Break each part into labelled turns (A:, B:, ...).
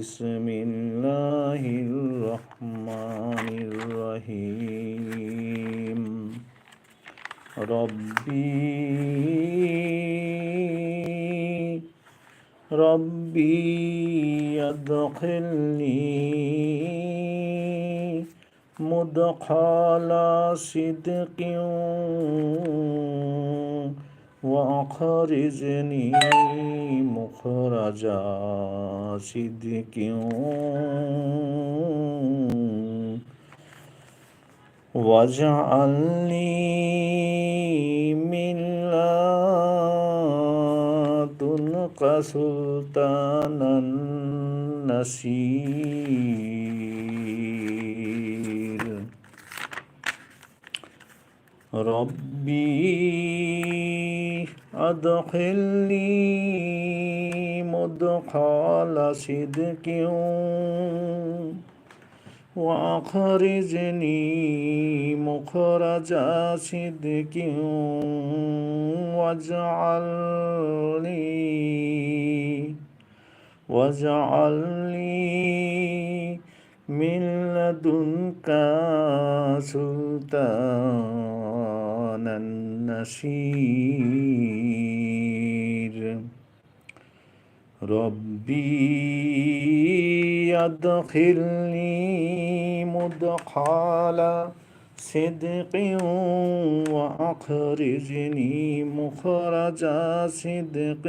A: بسم الله الرحمن الرحيم ربي ربي أدخلني مدخل صدق وأخرجني مخرج صدق واجعلني من لدنك سلطانا نصير ربي أدخلني مدخل صدق وأخرجني مخرج صدق واجعلني واجعلني من لدنك سلطانا نصير ربي أدخلني مدخل صدق وأخرجني مخرج صدق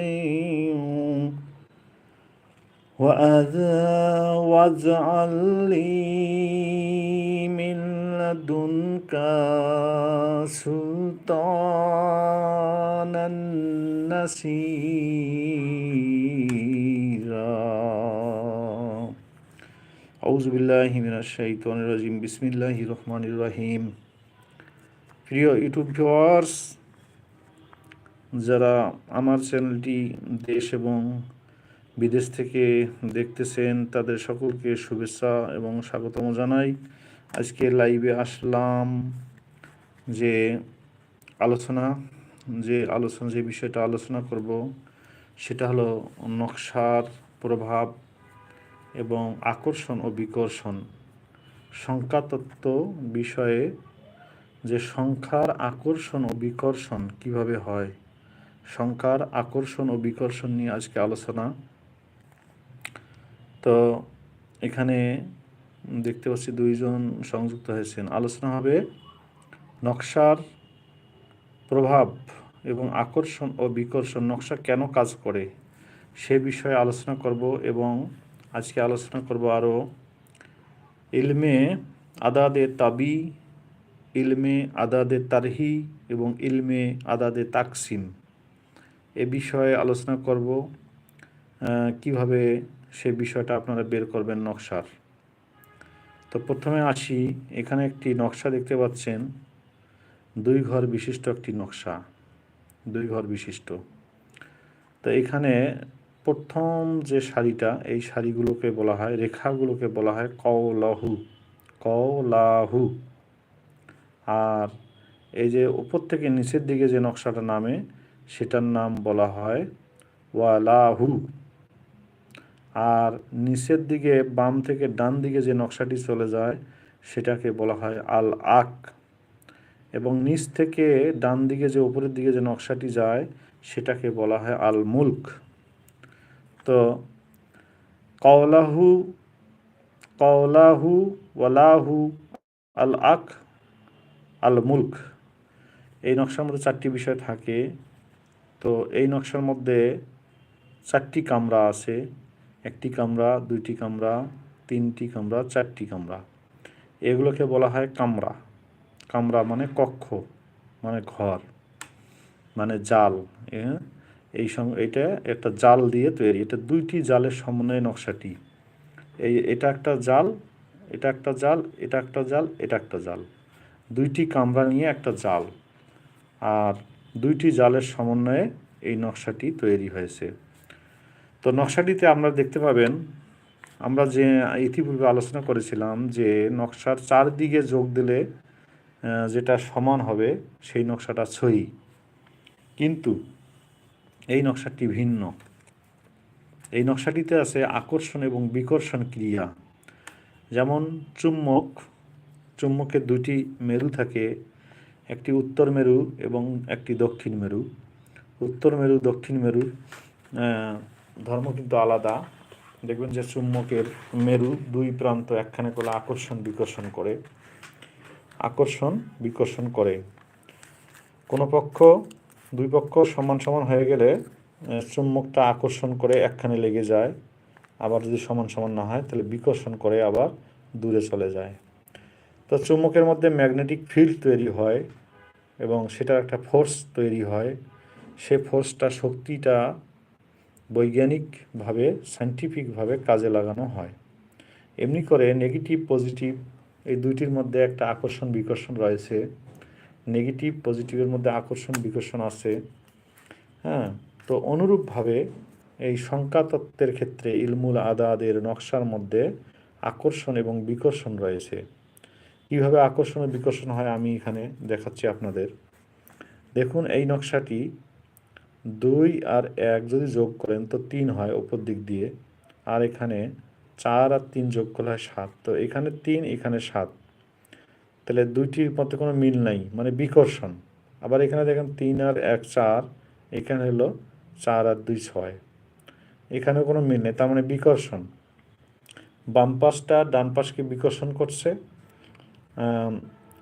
A: وأذى واجعل لي من لدنك سلطانا نصيرا أعوذ بالله من الشيطان الرجيم بسم الله الرحمن الرحيم প্রিয় YouTube viewers যারা আমার চ্যানেলটি দেশ এবং বিদেশ থেকে দেখতেছেন তাদের সকলকে শুভেচ্ছা এবং স্বাগতম জানাই। আজকে লাইভে আসলাম যে আলোচনা যে আলোচনা, যে বিষয়টা আলোচনা করব, সেটা হলো নকশার প্রভাব এবং আকর্ষণ ও বিকর্ষণ। সংখ্যাতত্ত্ব বিষয়ে যে সংখ্যার আকর্ষণ ও বিকর্ষণ কীভাবে হয়, সংখ্যার আকর্ষণ ও বিকর্ষণ নিয়ে আজকে আলোচনা তো এখানে দেখতে পাচ্ছি দুইজন সংযুক্ত হয়েছেন। আলোচনা হবে নকশার প্রভাব এবং আকর্ষণ ও বিকর্ষণ, নকশা কেন কাজ করে সে বিষয়ে আলোচনা করব এবং আজকে আলোচনা করব আরও ইলমে আদাদে তাবি, ইলমে আদাদে তারহি এবং ইলমে আদাদে তাকসিম। এ বিষয়ে আলোচনা করব কীভাবে সে বিষয়টা আপনারা বের করবেন নকশার। তো প্রথমে আসি, এখানে একটি নকশা দেখতে পাচ্ছেন। দুই ঘর বিশিষ্ট একটি নকশা, দুই ঘর বিশিষ্ট। তো এখানে প্রথম যে শাড়িটা, এই শাড়িগুলোকে বলা হয়, রেখাগুলোকে বলা হয় কলাহু কলাহু আর এই যে উপর থেকে নিচের দিকে যে নকশাটা নামে, সেটার নাম বলা হয় ওয়ালাহু। আর নিচের দিকে, বাম থেকে ডান দিকে যে নকশাটি চলে যায়, সেটাকে বলা হয় আল আক এবং নিচ থেকে ডান দিকে যে উপরের দিকে যে নকশাটি যায়, সেটাকে বলা হয় আল মুল্ক তো, কওলাহু কওলাহু ওয়ালাহু আল আক আল মুল্ক এই নকশার মধ্যে চারটি বিষয় থাকে। তো, এই নকশার মধ্যে চারটি কামরা আছে। একটি কামরা, দুইটি কামরা, তিনটি কামরা, চারটি কামরা। এগুলোকে বলা হয় কামরা। কামরা মানে কক্ষ মানে ঘর মানে জাল। এই সঙ্গে এটা একটা জাল দিয়ে তৈরি। এটা দুইটি জালের সমন্বয়ে নকশাটি। এই, এটা একটা জাল, এটা একটা জাল, এটা একটা জাল, এটা একটা জাল। দুইটি কামরা নিয়ে একটা জাল। আর দুইটি জালের সমন্বয়ে এই নকশাটি তৈরি হয়েছে। তো নকশাটিতে আমরা দেখতে পাবেন আমরা যে ইতিপূর্বে আলোচনা করেছিলাম যে নকশার চারদিকে যোগ দিলে যেটা সমান হবে সেই নকশাটা ছই কিন্তু এই নকশাটি ভিন্ন। এই নকশাটিতে আছে আকর্ষণ এবং বিকর্ষণ ক্রিয়া। যেমন চুম্বক চুম্বকের দুটি মেরু থাকে একটি উত্তর মেরু এবং একটি দক্ষিণ মেরু। উত্তর মেরু দক্ষিণ আহ, ধর্ম কিন্তু আলাদা। দেখবেন যে চুম্বকের মেরু দুই প্রান্ত একখানে করে আকর্ষণ বিকর্ষণ করে। আকর্ষণ বিকর্ষণ করে। কোনো পক্ষ, দুই পক্ষ সমান সমান হয়ে গেলে চুম্বকটা আকর্ষণ করে একখানে লেগে যায়। আবার যদি সমান সমান না হয়, তাহলে বিকর্ষণ করে আবার দূরে চলে যায়। তো চুম্বকের মধ্যে ম্যাগনেটিক ফিল্ড তৈরি হয় এবং সেটার একটা ফোর্স তৈরি হয়। সে ফোর্সটা শক্তিটা বৈজ্ঞানিকভাবে, সাইন্টিফিকভাবে কাজে লাগানো হয়। এমনি করে নেগেটিভ, পজিটিভ, এই দুইটির মধ্যে একটা আকর্ষণ, বিকর্ষণ রয়েছে। নেগেটিভ, পজিটিভের মধ্যে আকর্ষণ, বিকর্ষণ আছে। হ্যাঁ তো অনুরূপভাবে এই সংখ্যা ক্ষেত্রে ইলমুল আদাদের নকশার মধ্যে আকর্ষণ এবং বিকর্ষণ রয়েছে। কীভাবে আকর্ষণ ও বিকর্ষণ হয় আমি এখানে দেখাচ্ছি আপনাদের। দেখুন, এই নকশাটি দুই আর এক যদি যোগ করেন তো তিন হয় ওপর দিক দিয়ে। আর এখানে চার আর তিন যোগ করলে হয় সাত। তো এখানে তিন, এখানে সাত। তাহলে দুইটির মধ্যে কোনো মিল নাই মানে বিকর্ষণ। আবার এখানে দেখেন তিন আর এক চার, এখানে হলো চার আর দুই ছয়। এখানে কোনো মিল নেই, তার মানে বিকর্ষণ। বাম পাশটা ডান পাশকে বিকর্ষণ করছে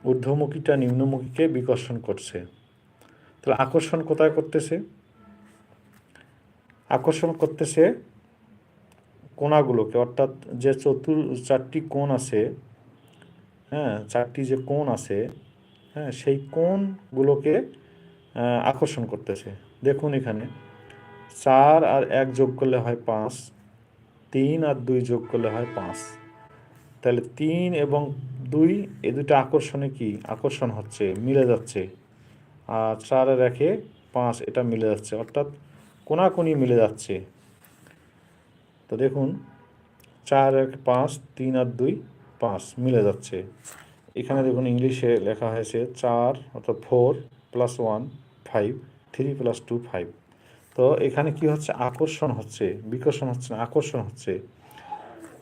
A: ঊর্ধ্বমুখীটা নিম্নমুখীকে বিকর্ষণ করছে। তাহলে আকর্ষণ কোথায় করতেছে? আকর্ষণ করতেছে কোণাগুলোকে অর্থাৎ যে চতুর, চারটি কোণ আছে হ্যাঁ চারটি যে কোণ আছে হ্যাঁ সেই কোণগুলোকে আকর্ষণ করতেছে। দেখুন এখানে, চার আর এক যোগ করলে হয় পাঁচ, তিন আর দুই যোগ করলে হয় পাঁচ। তাহলে তিন এবং দুই, এ দুটো আকর্ষণে কি? আকর্ষণ হচ্ছে, মিলে যাচ্ছে। আর চার আর একে পাঁচ, এটা মিলে যাচ্ছে। অর্থাৎ কোনাকুনি মিলে যাচ্ছে। তো দেখুন, চার এক পাঁচ, তিন আর দুই, পাঁচ মিলে যাচ্ছে। এখানে দেখুন ইংলিশে লেখা হয়েছে চার, অর্থাৎ four plus one, five, three plus two, five. তো এখানে কি হচ্ছে? আকর্ষণ হচ্ছে, বিকর্ষণ হচ্ছে না, আকর্ষণ হচ্ছে।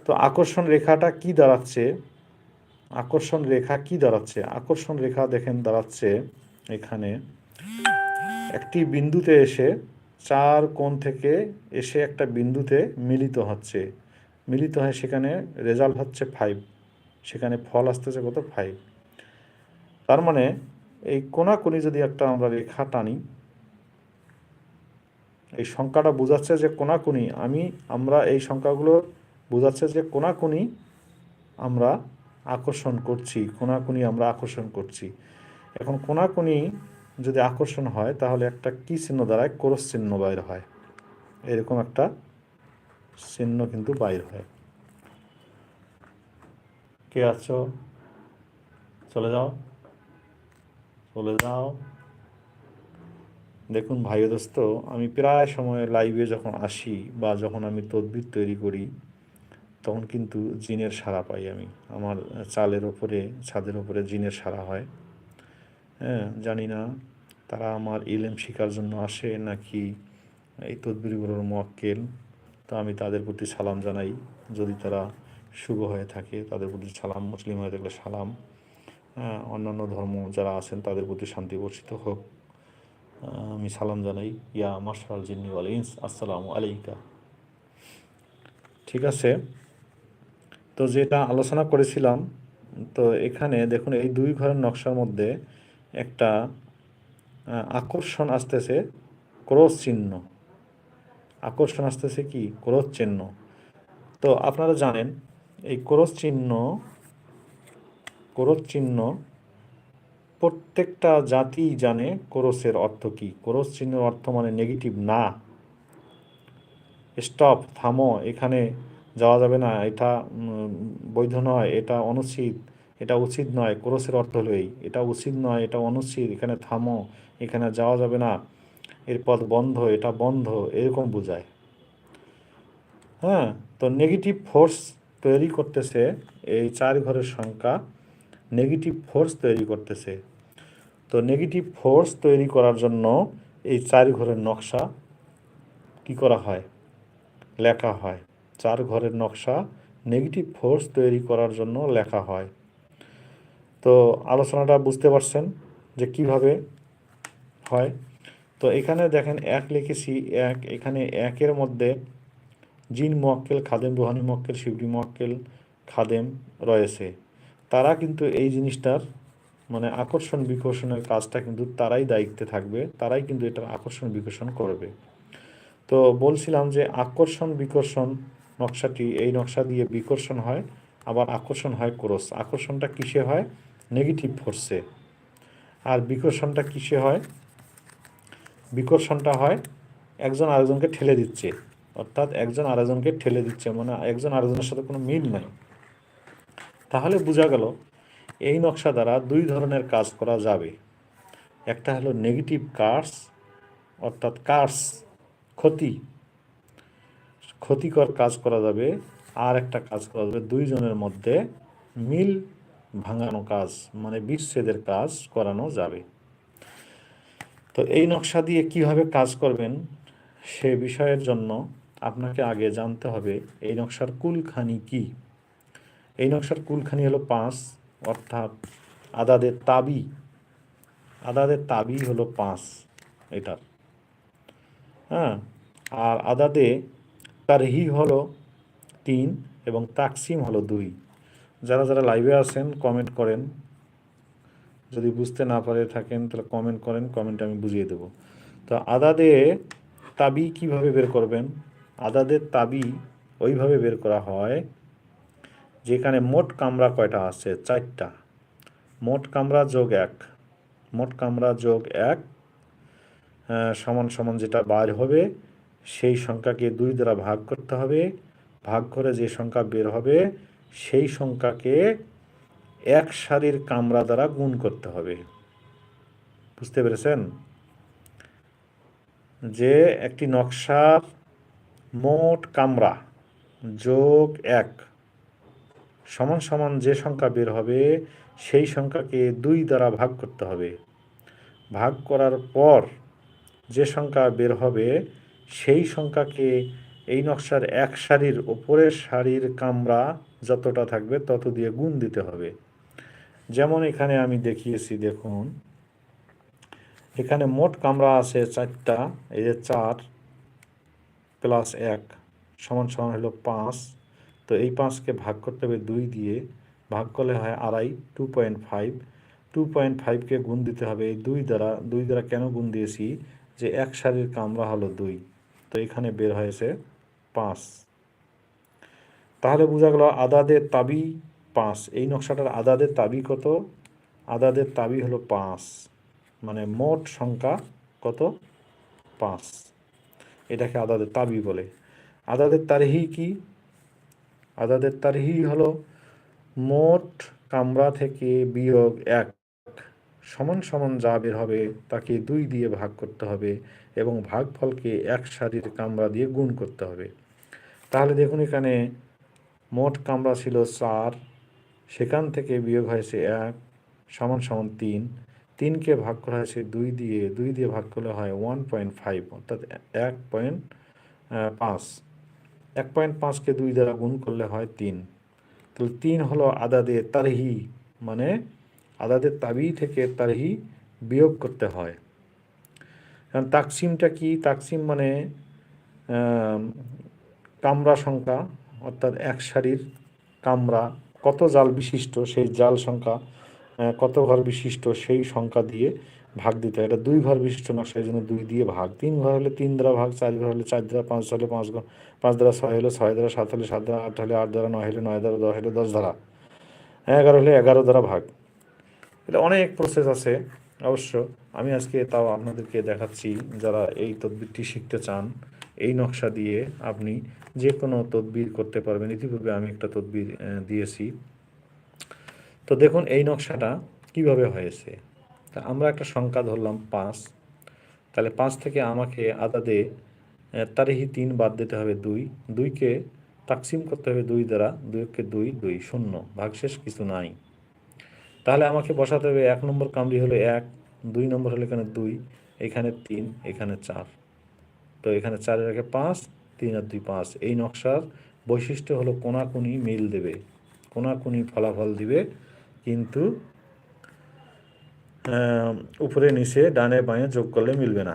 A: তো আকর্ষণ রেখাটা কি দাঁড়াচ্ছে? আকর্ষণ রেখা কি দাঁড়াচ্ছে? আকর্ষণ রেখা দেখেন দাঁড়াচ্ছে এখানে। একটি বিন্দুতে এসে চার কোণ থেকে এসে একটা বিন্দুতে মিলিত হচ্ছে। মিলিত হয় সেখানে রেজাল্ট হচ্ছে ফাইভ সেখানে ফল আসতেছে কত? ফাইভ তার মানে এই কোনাকুনি যদি একটা আমরা রেখা টানি, এই সংখ্যাটা বোঝাচ্ছে যে কোনাকুনি, আমি, আমরা এই সংখ্যাগুলো বোঝাচ্ছে যে কোনাকুনি আমরা আকর্ষণ করছি, কোনাকুনি আমরা আকর্ষণ করছি। এখন কোনাকুনি যদি আকর্ষণ হয়, তাহলে একটা কি চিহ্ন দ্বারায় ক্রস চিহ্ন বাইর হয়। এরকম একটা চিহ্ন কিন্তু বাইর হয়। কে আছো? চলে যাও। চলে যাও। দেখুন ভাই দোস্ত, আমি প্রায় সময় লাইভে যখন আসি বা যখন আমি তদবির তৈরি করি, তখন কিন্তু জিনের সাড়া পাই আমি। আমার চালের ওপরে, ছাদের ওপরে জিনের সাড়া হয়। হ্যাঁ জানি না। তারা আমার ইলেম শেখার জন্য আসে নাকি এই তদবিরগুলোর মোয়াক্কেল? তো আমি তাদের প্রতি সালাম জানাই। যদি তারা শুভ হয়ে থাকে, তাদের প্রতি সালাম, মুসলিম হয়ে থাকলে সালাম। অন্যান্য ধর্ম যারা আছেন, তাদের প্রতি শান্তি বর্ষিত হোক। আমি সালাম জানাই। ইয়া মার্শাল জিন্নি ওয়াল ইনস, আসসালামু আলাইকা। ঠিক আছে? তো যেটা আলোচনা করেছিলাম, তো এখানে দেখুন, এই দুই ঘরের নকশার মধ্যে একটা আকর্ষণ আসতেছে ক্রস চিহ্ন। আকর্ষণ আসতেছে কি? ক্রস চিহ্ন। তো আপনারা জানেন, এই ক্রস চিহ্ন ক্রস চিহ্ন প্রত্যেকটা জাতি জানে ক্রসের অর্থ কি। ক্রস চিহ্নের অর্থ মানে নেগেটিভ না। স্টপ থামো, এখানে যাওয়া যাবে না, এটা বৈধ নয়, এটা অনুচিত, এটা উচিত নয় ক্রসের অর্থ হলো এই, এটা উচিত নয়, এটা অনুচিত, এখানে থামো এখানে যাওয়া যাবে না। এর পথ বন্ধ, এটা বন্ধ, এরকম বোঝায়। হ্যাঁ তো নেগেটিভ ফোর্স তৈরি করতেছে, এই চার ঘরের সংখ্যা নেগেটিভ ফোর্স তৈরি করতেছে। তো নেগেটিভ ফোর্স তৈরি করার জন্য এই চার ঘরের নকশা কি করা হয়? লেখা হয়। চার ঘরের নকশা নেগেটিভ ফোর্স তৈরি করার জন্য লেখা হয়। তো আলোচনাটা বুঝতে পারছেন যে কীভাবে হয়। তো এখানে দেখেন এক লিখেছি এক, এখানে একের মধ্যে জিন মোয়াক্কেল, খাদেম, রুহানি মোয়াক্কেল, শিবরি মোয়াক্কেল, খাদেম রয়েছে। তারা কিন্তু এই জিনিসটার মানে আকর্ষণ বিকর্ষণের কাজটা কিন্তু তারাই দায়িত্বে থাকবে, তারাই কিন্তু এটার আকর্ষণ বিকর্ষণ করবে। তো বলছিলাম যে আকর্ষণ বিকর্ষণ নকশাটি, এই নকশা দিয়ে বিকর্ষণ হয়, আবার আকর্ষণ হয় ক্রস। আকর্ষণটা কিসে হয়? নেগেটিভ ফোর্সে। আর বিকর্ষণটা কিসে হয়? বিকর্ষণটা হয়, একজন আরেকজনকে ঠেলে দিচ্ছে। অর্থাৎ একজন আরেকজনকে ঠেলে দিচ্ছে মানে একজন আরেকজনের সাথে কোনো মিল নাই। তাহলে বোঝা গেল, এই নকশা দ্বারা দুই ধরনের কাজ করা যাবে। একটা হলো নেগেটিভ কার্স অর্থাৎ কার্স ক্ষতি। ক্ষতিকর কাজ করা যাবে, আর একটা কাজ করা যাবে, দুইজনের মধ্যে মিল ভাঙানো কাজ মানে বিচ্ছেদের কাজ করানো যাবে। তো এই নকশা দিয়ে কীভাবে কাজ করবেন সে বিষয়ের জন্য আপনাকে আগে জানতে হবে, এই নকশার কুলখানি কি? এই নকশার কুলখানি হলো পাঁচ, অর্থাৎ আদাদের তাবি আদাদের তাবি হলো পাঁচ এটার। হ্যাঁ আর আদাদে তারহি হলো তিন এবং তাকসিম হলো দুই। যারা যারা লাইভে আছেন কমেন্ট করেন। যদি বুঝতে না পারে থাকেন, তাহলে কমেন্ট করেন কমেন্ট আমি বুঝিয়ে দেব। তো আদাদে তাবি কীভাবে বের করবেন? আদাদের তাবি ওইভাবে বের করা হয়, যেখানে মোট কামরা কয়টা আছে? চারটা। মোট কামরা যোগ এক। মোট কামরা যোগ এক সমান সমান যেটা বার হবে, সেই সংখ্যাকে দুই দ্বারা ভাগ করতে হবে। ভাগ করে যে সংখ্যা বের হবে, সেই সংখ্যাকে এক সারির কামরা দ্বারা গুণ করতে হবে। বুঝতে পেরেছেন? যে একটি নকশার মোট কামরা যোগ এক সমান সমান যে সংখ্যা বের হবে, সেই সংখ্যাকে দুই দ্বারা ভাগ করতে হবে। ভাগ করার পর যে সংখ্যা বের হবে, সেই সংখ্যাকে এই নকশার এক সারির ওপরের সারির কামরা যতটা থাকবে তত দিয়ে গুণ দিতে হবে। যেমন এখানে আমি দেখিয়েছি, দেখুন। এখানে মোট কামরা আছে চারটা, এই যে চার প্লাস এক সমান সমান হলো পাঁচ। তো এই পাঁচকে ভাগ করতে হবে দুই দিয়ে, ভাগ করলে হয় আড়াই, two point five. Two point ফাইভকে গুণ দিতে হবে এই দুই দ্বারা দুই দ্বারা কেন গুণ দিয়েছি? যে এক সারির কামরা হলো দুই। তো এখানে বের হয়েছে পাঁচ। তাহলে বোঝা গেল আদাদের তাবি পাঁচ। এই নকশাটার আদাদের তাবি কত? আদাদের তাবি হলো পাঁচ। মানে মোট সংখ্যা কত? পাঁচ। এটাকে আদাদের তাবি বলে। আদাদের তারিহি কি? আদাদের তারিহি হলো মোট কামরা থেকে বিয়োগ এক। সমান সমান যা বের হবে তাকে দুই দিয়ে ভাগ করতে হবে এবং ভাগফলকে এক সারির কামরা দিয়ে গুণ করতে হবে। তাহলে দেখুন এখানে মোট কামরা ছিল চার। সেখান থেকে বিয়োগ হয়েছে এক, সমান সমান তিন। তিনকে ভাগ করা হয়েছে দুই দিয়ে দুই দিয়ে ভাগ করলে হয় ওয়ান পয়েন্ট ফাইভ অর্থাৎ এক পয়েন্ট পাঁচ। এক পয়েন্ট পাঁচকে দুই দ্বারা গুণ করলে হয় তিন। তাহলে তিন হলো আদাদে তারহি মানে আদাদের তাবি থেকে তারহি বিয়োগ করতে হয়। কারণ তাকসিমটা কি? তাকসিম মানে কামরা সংখ্যা, অর্থাৎ এক সারির কামরা। কত জাল বিশিষ্ট, সেই জাল সংখ্যা কত ঘর বিশিষ্ট, সেই সংখ্যা দিয়ে ভাগ দিতে হয়। এটা দুই ঘর বিশিষ্ট নকশা এই জন্য দুই দিয়ে ভাগ। তিন ঘর হলে তিন দ্বারা ভাগ, চার ঘর হলে চার দ্বারা পাঁচ হলে পাঁচ ঘর পাঁচ দ্বারা ছয় হলে ছয় দ্বারা, সাত হলে সাত দ্বারা, আট হলে আট দ্বারা, নয় হলে নয় দ্বারা, দশ হলে দশ দ্বারা, এগারো হলে এগারো দ্বারা ভাগ। এটা অনেক প্রসেস আছে, অবশ্য আমি আজকে তাও আপনাদেরকে দেখাচ্ছি, যারা এই তদবিরটি শিখতে চান। এই নকশা দিয়ে আপনি যে কোনো তদবির করতে পারবেন। ইতিপূর্বে আমি একটা তদবির দিয়েছি। তো দেখুন, এই নকশাটা কীভাবে হয়েছে? তা আমরা একটা সংখ্যা ধরলাম, পাঁচ। তাহলে পাঁচ থেকে আমাকে আদাদে তারিহি তিন বাদ দিতে হবে দুই। দুইকে তাকসিম করতে হবে দুই দ্বারা। দুইকে দুই দুই, শূন্য। ভাগশেষ কিছু নাই। তাহলে আমাকে বসাতে হবে এক নম্বর কামড়ি হলো এক, দুই নম্বর হলো এখানে দুই, এখানে তিন, এখানে চার। তো এখানে চারের একে পাঁচ, তিন আর দুই পাঁচ। এই নকশার বৈশিষ্ট্য হলো কোনাকুনি মিল দেবে। কোনাকুনি ফলাফল দিবে, কিন্তু উপরে, নিচে, ডানে, বাঁয়ে যোগ করলে মিলবে না।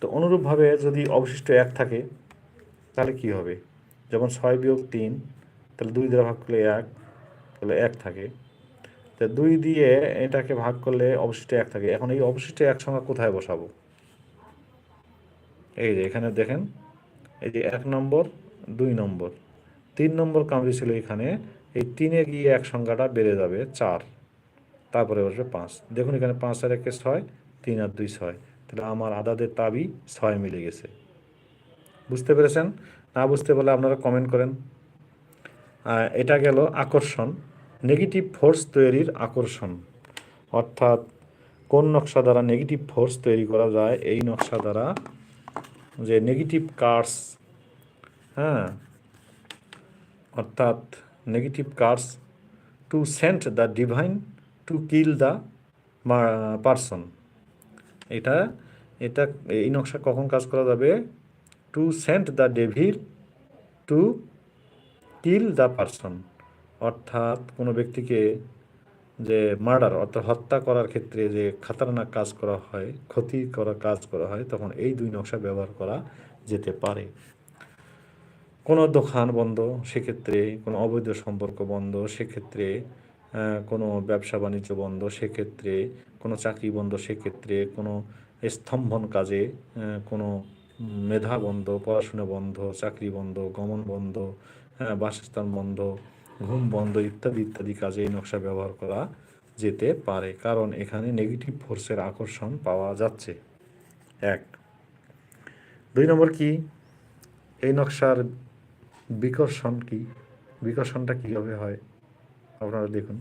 A: তো অনুরূপভাবে যদি অবশিষ্ট এক থাকে, তাহলে কি হবে? যেমন ছয় বিয়োগ তিন, তাহলে দুই দ্বারা ভাগ করলে এক, তাহলে এক থাকে। তা দুই দিয়ে এটাকে ভাগ করলে অবশিষ্ট এক থাকে। এখন এই অবশিষ্ট এক সংখ্যা কোথায় বসাবো? এই যে এখানে দেখেন, এই যে এক নম্বর, দুই নম্বর। তিন নম্বর কামড়ি ছিল এখানে, এই তিনে গিয়ে এক সংখ্যাটা বেড়ে যাবে চার, তারপরে বসবে পাঁচ। দেখুন এখানে পাঁচ আর একে ছয়, তিন আর দুই ছয়। তাহলে আমার আদাদের তাবি ছয় মিলে গেছে। বুঝতে পেরেছেন? না বুঝতে পারলে আপনারা কমেন্ট করেন। এটা গেল আকর্ষণ। নেগেটিভ ফোর্স তৈরির আকর্ষণ। অর্থাৎ কোন নকশা দ্বারা নেগেটিভ ফোর্স তৈরি করা যায়? এই নকশা দ্বারা যে নেগেটিভ কার্স হ্যাঁ অর্থাৎ negative curse to send the divine to kill the person এটা এটা এই নকশা কখন কাজ করা যাবে? To send the devil to kill the person অর্থাৎ কোনো ব্যক্তিকে যে মার্ডার অর্থাৎ হত্যা করার ক্ষেত্রে যে খাতারনাক কাজ করা হয়, ক্ষতি করার কাজ করা হয়, তখন এই দুই নকশা ব্যবহার করা যেতে পারে। কোনো দোকান বন্ধ, সেক্ষেত্রে কোনো অবৈধ সম্পর্ক বন্ধ, সেক্ষেত্রে কোনো ব্যবসা বাণিজ্য বন্ধ, সেক্ষেত্রে কোনো চাকরি বন্ধ, সেক্ষেত্রে কোনো স্তম্ভন কাজে কোনো মেধা বন্ধ, পড়াশোনা বন্ধ, চাকরি বন্ধ, গমন বন্ধ বাসস্থান বন্ধ ঘুম বন্ধ ইত্যাদি ইত্যাদি কাজে এই নকশা ব্যবহার করা যেতে পারে, কারণ এখানে নেগেটিভ ফোর্সের আকর্ষণ পাওয়া যাচ্ছে। এক। দুই নম্বর কি? এই নকশার বিকর্ষণ কি? বিকর্ষণটা কীভাবে হয়? আপনারা দেখুন।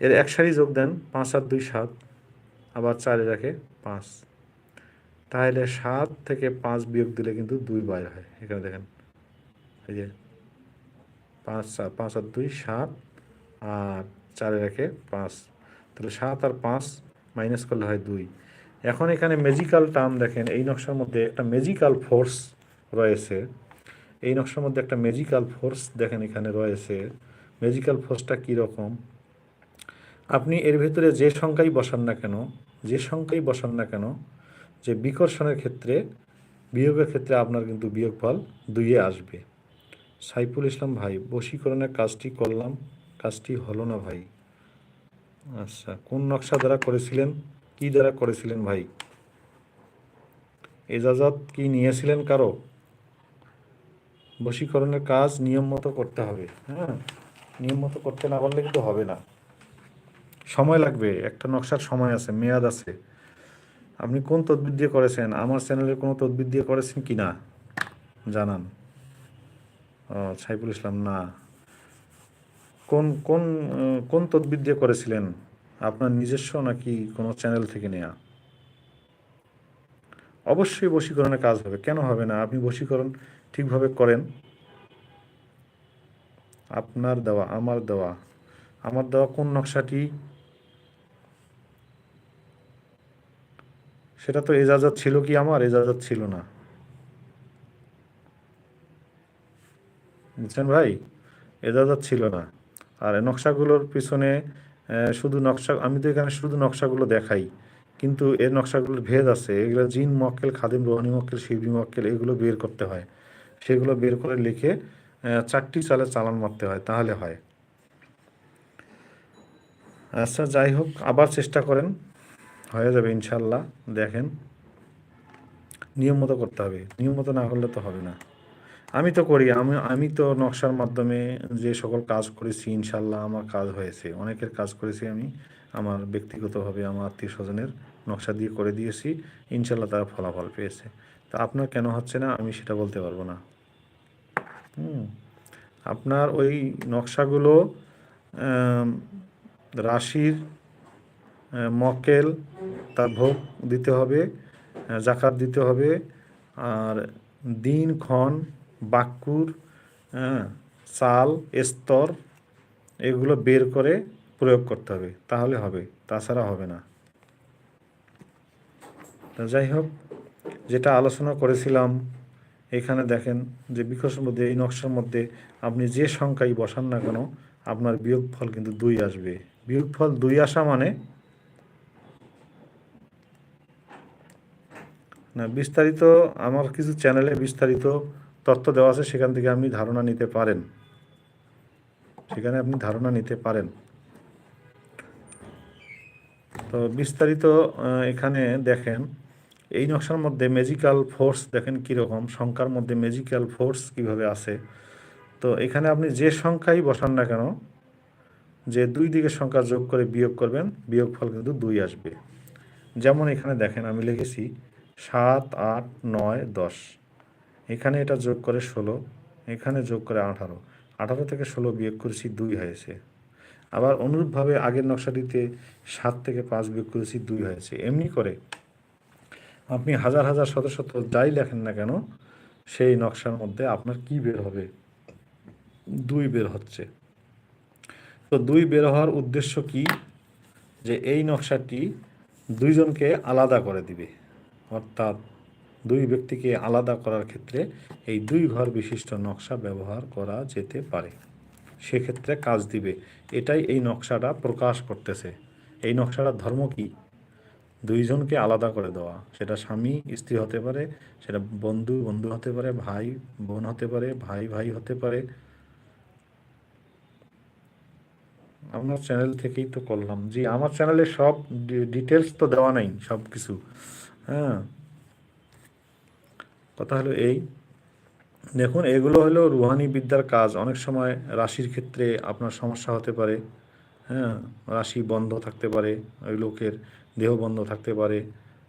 A: এর এক সারি যোগ দেন পাঁচ আর দুই সাত, আবার চারে রাখে পাঁচ। তাহলে সাত থেকে পাঁচ বিয়োগ দিলে কিন্তু দুই বাইর হয়। এখানে দেখেন। এই যে পাঁচ, চার, পাঁচ আর দুই, সাত আর চারে রেখে পাঁচ। তাহলে সাত আর পাঁচ মাইনাস করলে হয় দুই। এখন এখানে ম্যাজিক্যাল টার্ম দেখেন, এই নকশার মধ্যে একটা ম্যাজিক্যাল ফোর্স রয়েছে। এই নকশার মধ্যে একটা ম্যাজিক্যাল ফোর্স দেখেন এখানে রয়েছে। ম্যাজিক্যাল ফোর্সটা কীরকম আপনি এর ভিতরে যে সংখ্যাই বসান না কেন, যে সংখ্যাই বসান না কেন, যে বিকর্ষণের ক্ষেত্রে, বিয়োগের ক্ষেত্রে আপনার কিন্তু বিয়োগফল দুইয়ে আসবে। সাইফুল ইসলাম ভাই, বশীকরণের কাজটি করলাম, কাজটি হলো না ভাই। আচ্ছা কোন নকশা দ্বারা করেছিলেন? কি দ্বারা করেছিলেন ভাই? এজাজত কি নিয়েছিলেন কারও? বশীকরণের কাজ নিয়ম মতো করতে হবে হ্যাঁ? নিয়ম মতো করতে না পারলে কিন্তু হবে না। সময় লাগবে, একটা নকশার সময় আছে, মেয়াদ আছে। আপনি কোন তদবির দিয়ে করেছেন? আমার চ্যানেলের কোনো তদবির দিয়ে করেছেন কি না জানান। সাইফুল ইসলাম, না। কোন কোন কোন তদবির দিয়ে করেছিলেন? আপনার নিজস্ব নাকি কোনো চ্যানেল থেকে নেয়া? অবশ্যই বশীকরণের কাজ হবে। কেন হবে না? আপনি বশীকরণ ঠিকভাবে করেন। আপনার দেওয়া, আমার দেওয়া। আমার দেওয়া কোন নকশাটি? সেটা তো এজাজত ছিল কি আমার? এজাজত ছিল না। বুঝছেন ভাই? এজাজত ছিল না। আর নকশাগুলোর পিছনে শুধু নকশা, আমি তো এখানে শুধু নকশাগুলো দেখাই। কিন্তু এর নকশাগুলোর ভেদ আছে। এগুলো জিন মক্কেল, খাদিম রোহানি মক্কেল শিবরি মক্কেল, এগুলো বের করতে হয়। সেগুলো বের করে লিখে চারটি চালে চালান মারতে হয়। তাহলে হয়। আচ্ছা যাই হোক, আবার চেষ্টা করেন। হয়ে যাবে ইনশাল্লাহ দেখেন। নিয়ম মতো করতে হবে। নিয়ম মতো না করলে তো হবে না। আমি তো করি আমি আমি তো নকশার মাধ্যমে যে সকল কাজ করেছি ইনশাল্লাহ আমার কাজ হয়েছে। অনেকের কাজ করেছি আমি আমার ব্যক্তিগতভাবে আমার আত্মীয় স্বজনের নকশা দিয়ে করে দিয়েছি ইনশাল্লাহ তারা ফলাফল পেয়েছে। তা আপনার কেন হচ্ছে না আমি সেটা বলতে পারব না। হুম আপনার ওই নকশাগুলো রাশির আহ, মক্কেল তার ভোগ দিতে হবে জাকাত দিতে হবে আর দিন ক্ষণ বাক্কুর হ্যাঁ, চাল স্তর এগুলো বের করে প্রয়োগ করতে হবে। তাহলে হবে তাছাড়া হবে না। যাই হোক যেটা আলোচনা করেছিলাম এখানে দেখেন যে বিকশের মধ্যে এই নকশার মধ্যে আপনি যে সংখ্যাই বসান না কেন আপনার বিয়োগফল কিন্তু দুই আসবে। বিয়োগফল দুই আসা মানে? না বিস্তারিত আমার কিছু চ্যানেলে বিস্তারিত তথ্য দেওয়া আছে, সেখান থেকে আপনি ধারণা নিতে পারেন। সেখানে আপনি ধারণা নিতে পারেন। তো বিস্তারিত এখানে দেখেন, এই নকশার মধ্যে ম্যাজিক্যাল ফোর্স দেখেন কীরকম, সংখ্যার মধ্যে ম্যাজিক্যাল ফোর্স কীভাবে আছে। তো এখানে আপনি যে সংখ্যাই বসান না কেন, যে দুই দিকের সংখ্যা যোগ করে বিয়োগ করবেন বিয়োগ ফল কিন্তু দুই আসবে। যেমন এখানে দেখেন, আমি লিখেছি সাত, আট, নয়, দশ। এখানে এটা যোগ করে ষোলো, এখানে যোগ করে আঠারো। আঠারো থেকে ষোলো বিয়োগ করেছি দুই হয়েছে। আবার অনুরূপভাবে আগের নকশাটিতে সাত থেকে পাঁচ বিয়োগ করেছি দুই হয়েছে। এমনি করে আপনি হাজার হাজার শত শত যাই লেখেন না কেন, সেই নকশার মধ্যে আপনার কি বের হবে? দুই বের হচ্ছে। তো দুই বের হওয়ার উদ্দেশ্য কি? যে এই নকশাটি দুইজনকে আলাদা করে দিবে। অর্থাৎ দুই ব্যক্তিকে আলাদা করার ক্ষেত্রে এই দুই ঘর বিশিষ্ট নকশা ব্যবহার করা যেতে পারে। সেক্ষেত্রে কাজ দিবে। এটাই এই নকশাটা প্রকাশ করতেছে। এই নকশাটার ধর্ম কি? দুইজনকে আলাদা করে দেওয়া। সেটা স্বামী, স্ত্রী হতে পারে, সেটা বন্ধু বন্ধু হতে পারে, ভাই, বোন হতে পারে, ভাই ভাই হতে পারে। আপনার চ্যানেল থেকেই তো করলাম। জি, আমার চ্যানেলে সব ডিটেলস তো দেওয়া নাই সব কিছু হ্যাঁ। কথা হলো এই। দেখুন, এগুলো হলো রুহানি বিদ্যার কাজ। অনেক সময় রাশির ক্ষেত্রে আপনার সমস্যা হতে পারে হ্যাঁ রাশি বন্ধ থাকতে পারে, ওই লোকের দেহ বন্ধ থাকতে পারে,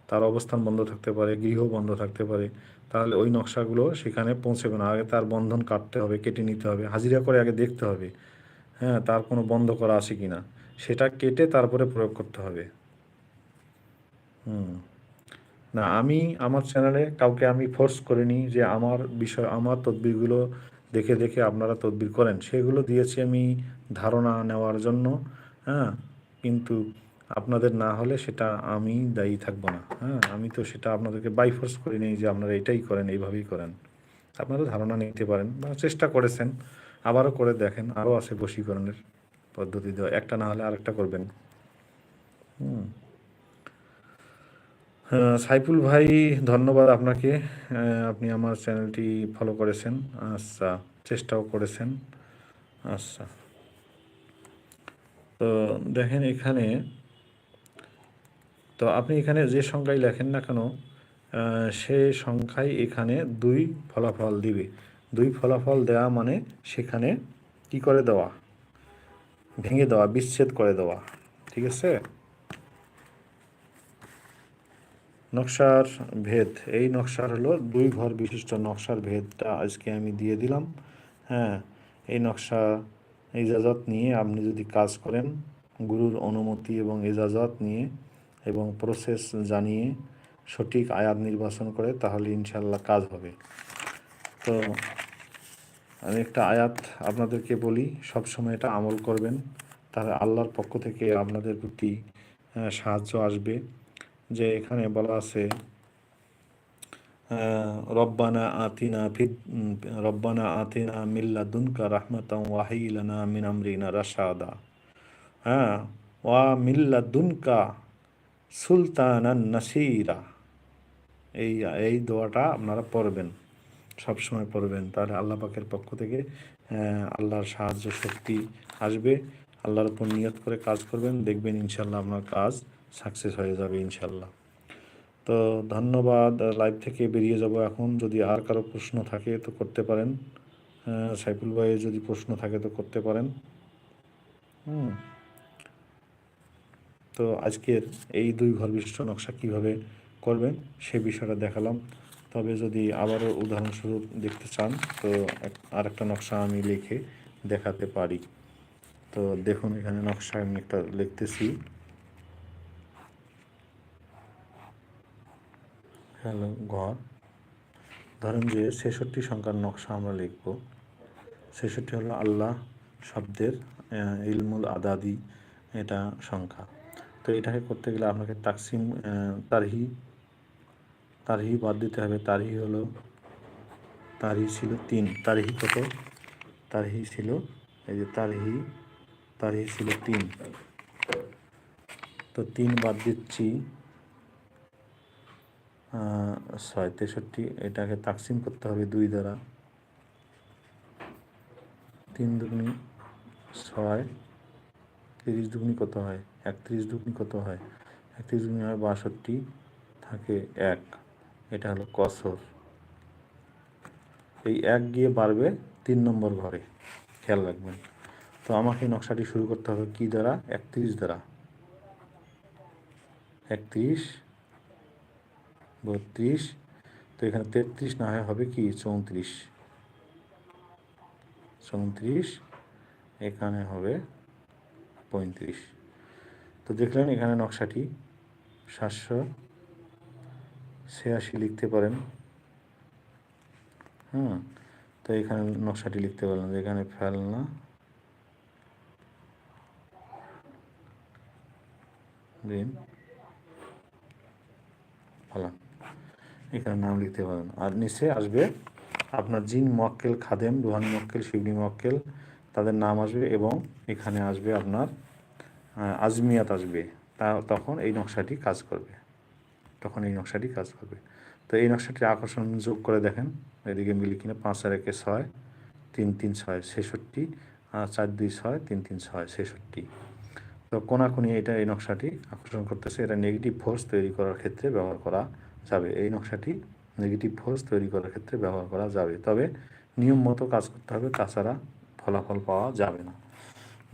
A: তার অবস্থান বন্ধ থাকতে পারে, গৃহ বন্ধ থাকতে পারে, তাহলে ওই নকশাগুলো সেখানে পৌঁছবে না। আগে তার বন্ধন কাটতে হবে, কেটে নিতে হবে, হাজিরা করে আগে দেখতে হবে হ্যাঁ তার কোনো বন্ধ করা আছে কি না সেটা কেটে তারপরে প্রয়োগ করতে হবে। হুম। না, আমি আমার চ্যানেলে কাউকে আমি ফোর্স করিনি যে আমার বিষয়, আমার তদবিরগুলো দেখে দেখে আপনারা তদবির করেন। সেগুলো দিয়েছি আমি ধারণা নেওয়ার জন্য হ্যাঁ? কিন্তু আপনাদের না হলে সেটা আমি দায়ী থাকব না হ্যাঁ? আমি তো সেটা আপনাদেরকে বাই ফোর্স করি নেই যে আপনারা এটাই করেন, এইভাবেই করেন। আপনারা ধারণা নিতে পারেন বা চেষ্টা করেছেন, আবারও করে দেখেন, আরও আছে বশীকরণের পদ্ধতি দেওয়া। একটা না হলে আরেকটা করবেন। হুম। সাইফুল ভাই, ধন্যবাদ আপনাকে। আপনি আমার চ্যানেলটি ফলো করেছেন। আচ্ছা চেষ্টাও করেছেন। আচ্ছা। তো দেখেন এখানে, তো আপনি এখানে যে সংখ্যায় লেখেন না কেন সে সংখ্যায় এখানে দুই ফলাফল দিবে। দুই ফলাফল দেওয়া মানে সেখানে কি করে দেওয়া? ভেঙে দেওয়া, বিচ্ছেদ করে দেওয়া। ঠিক আছে? নকশার ভেদ। এই নকশার হলো দুই ঘর বিশিষ্ট নকশার ভেদটা আজকে আমি দিয়ে দিলাম। হ্যাঁ এই নকশা ইজাজত নিয়ে আপনি যদি কাজ করেন, গুরুর অনুমতি এবং ইজাজত নিয়ে এবং প্রসেস জানিয়ে সঠিক আয়াত নির্বাচন করে, তাহলে ইনশাল্লাহ কাজ হবে। তো আমি একটা আয়াত আপনাদেরকে বলি, সবসময় এটা আমল করবেন। তাহলে আল্লাহর পক্ষ থেকে আপনাদের প্রতি সাহায্য আসবে। যে এখানে বলা আছে রব্বানা আতিনা ফিদ, রব্বানা আতিনা মিল্লা দুনকা রাহমাতাম ওয়াহিলানা মিন আমরিনা রাশাদা। হ্যাঁ ওয়া মিল্লা দুনকা সুলতানান নাসিরা। এই এই দোয়াটা আপনারা পড়বেন, সবসময় পড়বেন। তাহলে আল্লাহ পাকের পক্ষ থেকে আল্লাহর সাহায্য শক্তি আসবে। আল্লাহর উপর নিয়ত করে কাজ করবেন। দেখবেন ইনশাল্লাহ আপনার কাজ সাকসেস হয়ে যাবে ইনশাল্লাহ। তো ধন্যবাদ লাইভ থেকে বেরিয়ে যাব এখন। যদি আর কারও প্রশ্ন থাকে তো করতে পারেন। সাইফুল ভাইয়ের যদি প্রশ্ন থাকে তো করতে পারেন। হুম। তো আজকের এই দুই ঘর বিশিষ্ট নকশা কীভাবে করবেন সে বিষয়টা দেখালাম। তবে যদি আবারও উদাহরণস্বরূপ দেখতে চান, তো এক- আরেকটা নকশা আমি লিখে দেখাতে পারি। তো দেখুন, এখানে নকশা আমি একটা লিখতেছি। হ্যালো ঘর ধরেন যে ছেষট্টি সংখ্যার নকশা আমরা লিখব। ছেষট্টি হলো আল্লাহ শব্দের ইলমুল আদাদি এটা সংখ্যা। তো এটাকে করতে গেলে আপনাকে তাকসিম তারহি তারহি বাদ দিতে হবে। তারহি হলো, তারহি ছিল তিন। তারহি কত? তারহি ছিল, এই যে তারহি তারহি ছিল তিন। তো তিন বাদ দিচ্ছি। ছয় তেষট্টি, এটাকে তাকসিম করতে হবে দুই দ্বারা। তিন দুগুনি ছয়, তিরিশ দুগুনি কত হয়? একত্রিশ দুগুনি কত হয়? একত্রিশ দুগুনি হয় বাষট্টি, থাকে এক। এটা হলো কসর। এই এক গিয়ে বাড়বে তিন নম্বর ঘরে। খেয়াল রাখবেন। তো আমাকে নকশাটি শুরু করতে হবে কি দ্বারা? একত্রিশ দ্বারা। একত্রিশ বত্রিশ। তো এখানে তেত্রিশ না হয়, হবে কি? চৌত্রিশ। চৌত্রিশ, এখানে হবে পঁয়ত্রিশ। তো দেখলেন এখানে নকশাটি সাতশো ছিয়াশি লিখতে পারেন। হ্যাঁ তো এখানে নকশাটি লিখতে পারলাম এখানে ফেলনা, দিন, ফলান। এখানে নাম লিখতে পারেন আর নিচে আসবে আপনার জিন মক্কেল খাদেম, রুহানি মক্কেল, শিবনি মক্কেল, তাদের নাম আসবে এবং এখানে আসবে আপনার আজমিয়াত আসবে। তা তখন এই নকশাটি কাজ করবে। তখন এই নকশাটি কাজ করবে। তো এই নকশাটি আকর্ষণ যোগ করে দেখেন, এদিকে মিলি কিনা, পাঁচ আর একে ছয়, তিন তিন, ছয়, ছেষট্টি আর চার, দুই, ছয়, তিন তিন, ছয়, ছেষট্টি। তো কোনাকুনি এটা এই নকশাটি আকর্ষণ করতেছে। এটা নেগেটিভ ফোর্স তৈরি করার ক্ষেত্রে ব্যবহার করা যাবে। এই নকশাটি নেগেটিভ ফোর্স তৈরি করার ক্ষেত্রে ব্যবহার করা যাবে। তবে নিয়ম মতো কাজ করতে হবে, তাছাড়া ফলাফল পাওয়া যাবে না।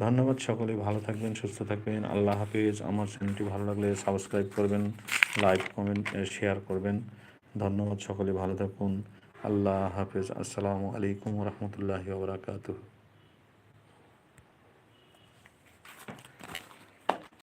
A: ধন্যবাদ সকলে, ভালো থাকবেন, সুস্থ থাকবেন। আল্লাহ হাফিজ। আমার চ্যানেলটি ভালো লাগলে সাবস্ক্রাইব করবেন লাইক কমেন্ট শেয়ার করবেন। ধন্যবাদ সকলে, ভালো থাকুন। আল্লাহ হাফিজ। আসসালামু আলাইকুম রহমতুল্লাহি ওবরাকাতুহ